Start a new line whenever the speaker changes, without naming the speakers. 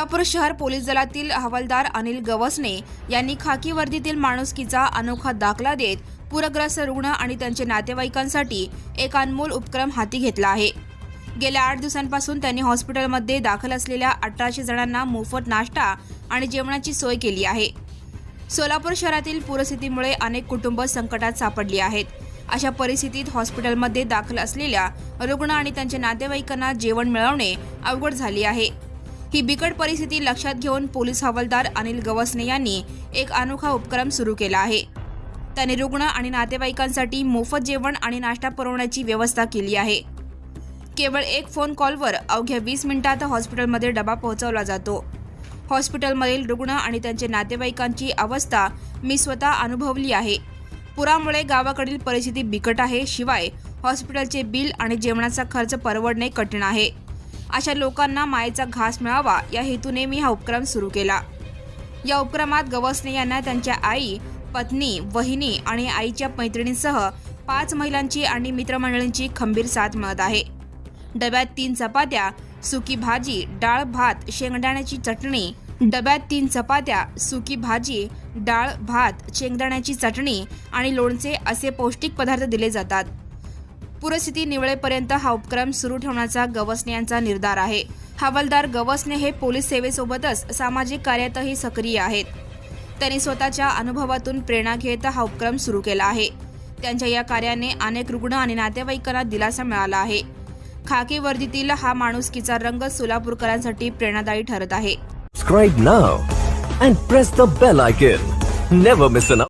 सोलापूर शहर पोलीस दलातील हवालदार अनिल गवसने यांनी खाकी वर्दीतील माणुसकीचा अनोखा दाखला देत पूरग्रस्त रुग्ण आणि त्यांचे नातेवाईकांसाठी एक अनमोल उपक्रम हाती घेतला आहे. गेल्या आठ दिवसांपासून त्यांनी हॉस्पिटलमध्ये दाखल असलेल्या अठराशे जणांना मोफत नाश्ता आणि जेवणाची सोय केली आहे. सोलापूर शहरातील पूरस्थितीमुळे अनेक कुटुंब संकटात सापडली आहेत. अशा परिस्थितीत हॉस्पिटलमध्ये दाखल असलेल्या रुग्ण आणि त्यांच्या नातेवाईकांना जेवण मिळवणे अवघड झाली आहे. ही बिकट परिस्थिती लक्षात घेऊन पोलीस हवालदार अनिल गवसने यांनी एक अनोखा उपक्रम सुरू केला आहे. त्यांनी रुग्ण आणि नातेवाईकांसाठी मोफत जेवण आणि नाश्ता पुरवण्याची व्यवस्था केली आहे. केवळ एक फोन कॉलवर अवघ्या वीस मिनिटात हॉस्पिटलमध्ये डबा पोहोचवला जातो. हॉस्पिटलमधील रुग्ण आणि त्यांचे नातेवाईकांची अवस्था मी स्वतः अनुभवली आहे. पुरामुळे गावाकडील परिस्थिती बिकट आहे शिवाय हॉस्पिटलचे बिल आणि जेवणाचा खर्च परवडणे कठीण आहे. अशा लोकांना मायेचा घास मिळावा या हेतूने मी हा उपक्रम सुरू केला. या उपक्रमात गवसने यांना त्यांच्या आई पत्नी वहिनी आणि आईच्या मैत्रिणींसह पाच महिलांची आणि मित्रमंडळींची खंबीर साथ मिळत आहे. डब्यात तीन चपात्या सुकी भाजी डाळ भात शेंगदाण्याची चटणी डब्यात तीन चपात्या सुकी भाजी डाळ भात शेंगदाण्याची चटणी आणि लोणचे असे पौष्टिक पदार्थ दिले जातात. पूरस्थिती निवळेपर्यंत हा उपक्रम सुरू ठेवण्याचा गवसने यांचा निर्धार आहे. हवालदार गवसने हे पोलीस सेवेसोबतच सामाजिक कार्यातही सक्रिय आहेत. त्यांनी स्वतःच्या अनुभवातून प्रेरणा घेत हा उपक्रम सुरू केला आहे. त्यांच्या या कार्याने अनेक रुग्ण आणि नातेवाईकांना दिलासा मिळाला आहे. खाकी वर्दीतील हा माणुसकीचा रंग सोलापूरकरांसाठी प्रेरणादायी ठरत आहे.